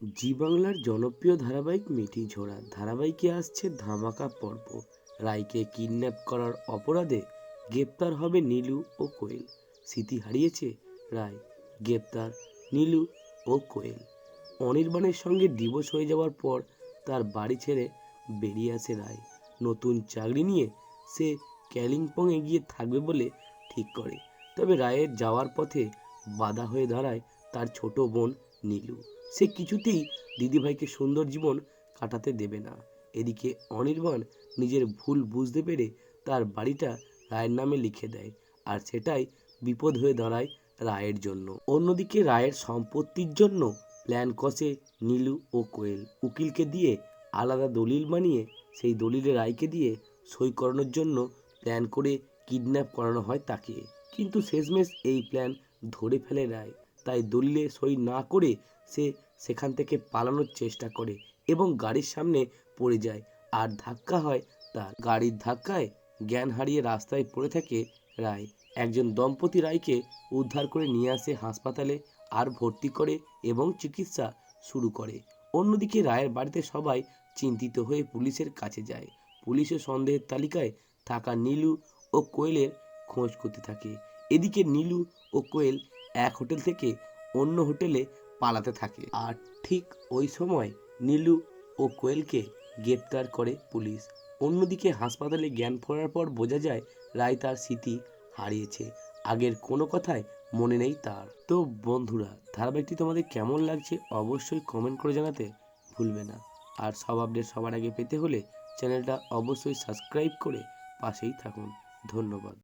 জি বাংলার জনপ্রিয় ধারাবাহিক মিঠি ঝোড়া ধারাবাহিকে আসছে ধামাকা পর্ব। রায়কে কিডন্যাপ করার অপরাধে গ্রেপ্তার হবে নীলু ও কোয়েল। স্মৃতি হারিয়েছে রায়, গ্রেপ্তার নীলু ও কোয়েল। অনির্বাণের সঙ্গে ডিভোর্স হয়ে যাওয়ার পর তার বাড়ি ছেড়ে বেরিয়ে আসে রায়। নতুন চাকরি নিয়ে সে ক্যালিম্পংয়ে গিয়ে থাকবে বলে ঠিক করে। তবে রায়ের যাওয়ার পথে বাধা হয়ে দাঁড়ায় তার ছোট বোন নীলু। সে কিছুতেই দিদিভাইকে সুন্দর জীবন কাটাতে দেবে না। এদিকে অনির্বাণ নিজের ভুল বুঝতে পেরে তার বাড়িটা রায়ের নামে লিখে দেয় আর সেটাই বিপদ হয়ে দাঁড়ায় রায়ের জন্য। অন্যদিকে রায়ের সম্পত্তির জন্য প্ল্যান কষে নীলু ও কোয়েল। উকিলকে দিয়ে আলাদা দলিল বানিয়ে সেই দলিলে রায়কে দিয়ে সই করানোর জন্য প্ল্যান করে কিডন্যাপ করানো হয় তাকে। কিন্তু শেষমেশ এই প্ল্যান ধরে ফেলে রায়। তাই দলিলে সই না করে সে সেখান থেকে পালানোর চেষ্টা করে এবং গাড়ির সামনে পড়ে যায়। আর ধাক্কা হয় তার। গাড়ির ধাক্কায় জ্ঞান হারিয়ে রাস্তায় পড়ে থাকে রায়। একজন দম্পতি রায়কে উদ্ধার করে নিয়ে আসে হাসপাতালে আর ভর্তি করে এবং চিকিৎসা শুরু করে। অন্যদিকে রায়ের বাড়িতে সবাই চিন্তিত হয়ে পুলিশের কাছে যায়। পুলিশের সন্দেহের তালিকায় থাকা নীলু ও কোয়েলের খোঁজ করতে থাকে। এদিকে নীলু ও কোয়েল এক হোটেল থেকে অন্য হোটেলে পালাতে থাকে। আর ঠিক ওই সময় নীলু ও কোয়েলকে গ্রেপ্তার করে পুলিশ। অন্যদিকে হাসপাতালে জ্ঞান ফেরার পর বোঝা যায়, রায় তার স্মৃতি হারিয়েছে। আগের কোনো কথাই মনে নেই তার। তো বন্ধুরা, ধারাবাহিকটি তোমাদের কেমন লাগছে অবশ্যই কমেন্ট করে জানাতে ভুলবে না। আর সব আপডেট সবার আগে পেতে হলে চ্যানেলটা অবশ্যই সাবস্ক্রাইব করে পাশেই থাকুন। ধন্যবাদ।